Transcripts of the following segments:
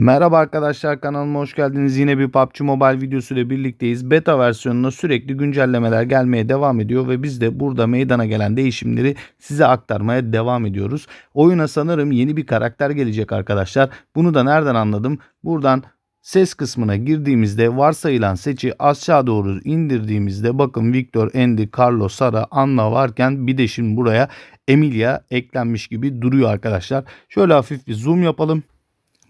Merhaba arkadaşlar kanalıma hoş geldiniz. Yine bir PUBG Mobile videosu ile birlikteyiz. Beta versiyonuna sürekli güncellemeler gelmeye devam ediyor ve biz de burada meydana gelen değişimleri size aktarmaya devam ediyoruz. Oyuna sanırım yeni bir karakter gelecek arkadaşlar. Bunu da nereden anladım? Buradan ses kısmına girdiğimizde varsayılan seçi aşağı doğru indirdiğimizde bakın Victor, Andy, Carlos, Sara, Anna varken bir de şimdi buraya Emilia eklenmiş gibi duruyor arkadaşlar. Şöyle hafif bir zoom yapalım.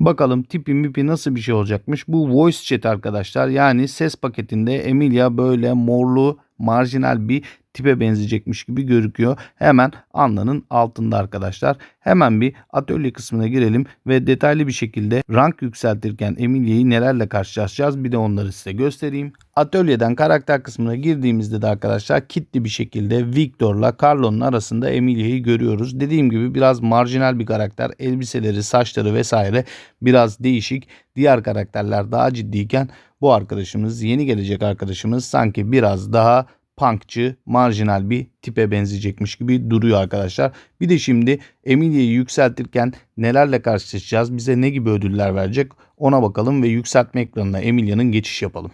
Bakalım tipi mipi nasıl bir şey olacakmış. Bu voice chat arkadaşlar. Yani ses paketinde Emilia böyle morlu marjinal bir tipe benzeyecekmiş gibi gözüküyor. Hemen Anna'nın altında arkadaşlar. Hemen bir atölye kısmına girelim ve detaylı bir şekilde rank yükseltirken Emilia'yı nelerle karşılaşacağız bir de onları size göstereyim. Atölyeden karakter kısmına girdiğimizde de arkadaşlar kitli bir şekilde Victor'la Carlo'nun arasında Emilia'yı görüyoruz. Dediğim gibi biraz marjinal bir karakter. Elbiseleri, saçları vesaire biraz değişik. Diğer karakterler daha ciddiyken bu arkadaşımız yeni gelecek arkadaşımız sanki biraz daha punkçı, marjinal bir tipe benzeyecekmiş gibi duruyor arkadaşlar. Bir de şimdi Emilia'yı yükseltirken nelerle karşılaşacağız, bize ne gibi ödüller verecek ona bakalım ve yükseltme ekranına Emilia'nın geçiş yapalım.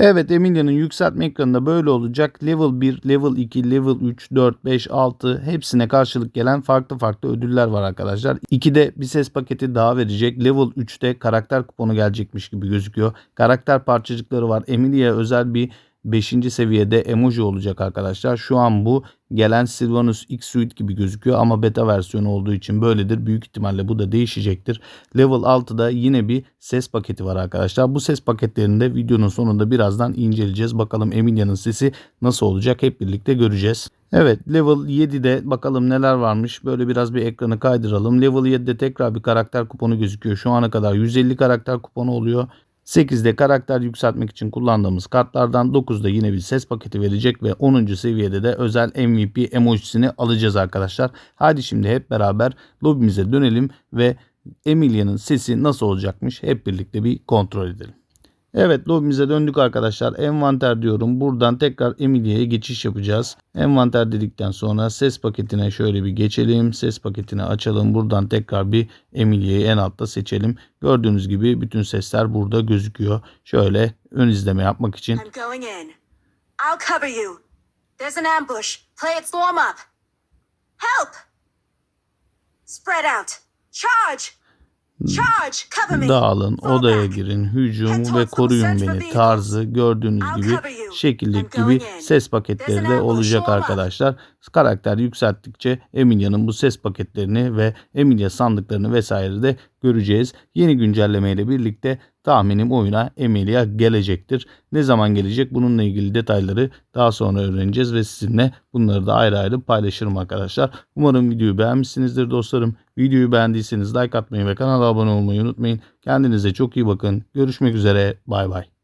Evet Emilia'nın yükseltme ekranında böyle olacak. Level 1, Level 2, Level 3, 4, 5, 6 hepsine karşılık gelen farklı farklı ödüller var arkadaşlar. 2'de bir ses paketi daha verecek. Level 3'te karakter kuponu gelecekmiş gibi gözüküyor. Karakter parçacıkları var. Emilia özel bir 5. seviyede emoji olacak arkadaşlar. Şu an bu gelen Sylvanus X Suite gibi gözüküyor ama beta versiyonu olduğu için böyledir. Büyük ihtimalle bu da değişecektir. Level 6'da yine bir ses paketi var arkadaşlar. Bu ses paketlerini de videonun sonunda birazdan inceleyeceğiz. Bakalım Emilia'nın sesi nasıl olacak hep birlikte göreceğiz. Evet level 7'de bakalım neler varmış. Böyle biraz bir ekranı kaydıralım. Level 7'de tekrar bir karakter kuponu gözüküyor. Şu ana kadar 150 karakter kuponu oluyor. 8'de karakter yükseltmek için kullandığımız kartlardan 9'da yine bir ses paketi verecek ve 10. seviyede de özel MVP emojisini alacağız arkadaşlar. Hadi şimdi hep beraber lobimize dönelim ve Emilia'nın sesi nasıl olacakmış hep birlikte bir kontrol edelim. Evet lobimize döndük arkadaşlar. Envanter diyorum. Buradan tekrar Emilia'ya geçiş yapacağız. Envanter dedikten sonra ses paketine şöyle bir geçelim. Ses paketini açalım. Buradan tekrar bir Emilia'yı en altta seçelim. Gördüğünüz gibi bütün sesler burada gözüküyor. Şöyle ön izleme yapmak için. I'm going in. I'll cover you. There's an ambush. Play it storm up. Help! Spread out. Charge! Dağılın, odaya girin, hücum ve koruyun beni tarzı gördüğünüz gibi şekillik gibi ses paketleri de olacak arkadaşlar. Karakter yükselttikçe Emilia'nın bu ses paketlerini ve Emilia sandıklarını vesaire de göreceğiz. Yeni güncelleme ile birlikte tahminim oyuna Emilia gelecektir. Ne zaman gelecek bununla ilgili detayları daha sonra öğreneceğiz ve sizinle bunları da ayrı ayrı paylaşırım arkadaşlar. Umarım videoyu beğenmişsinizdir dostlarım. Videoyu beğendiyseniz like atmayı ve kanala abone olmayı unutmayın. Kendinize çok iyi bakın. Görüşmek üzere. Bay bay.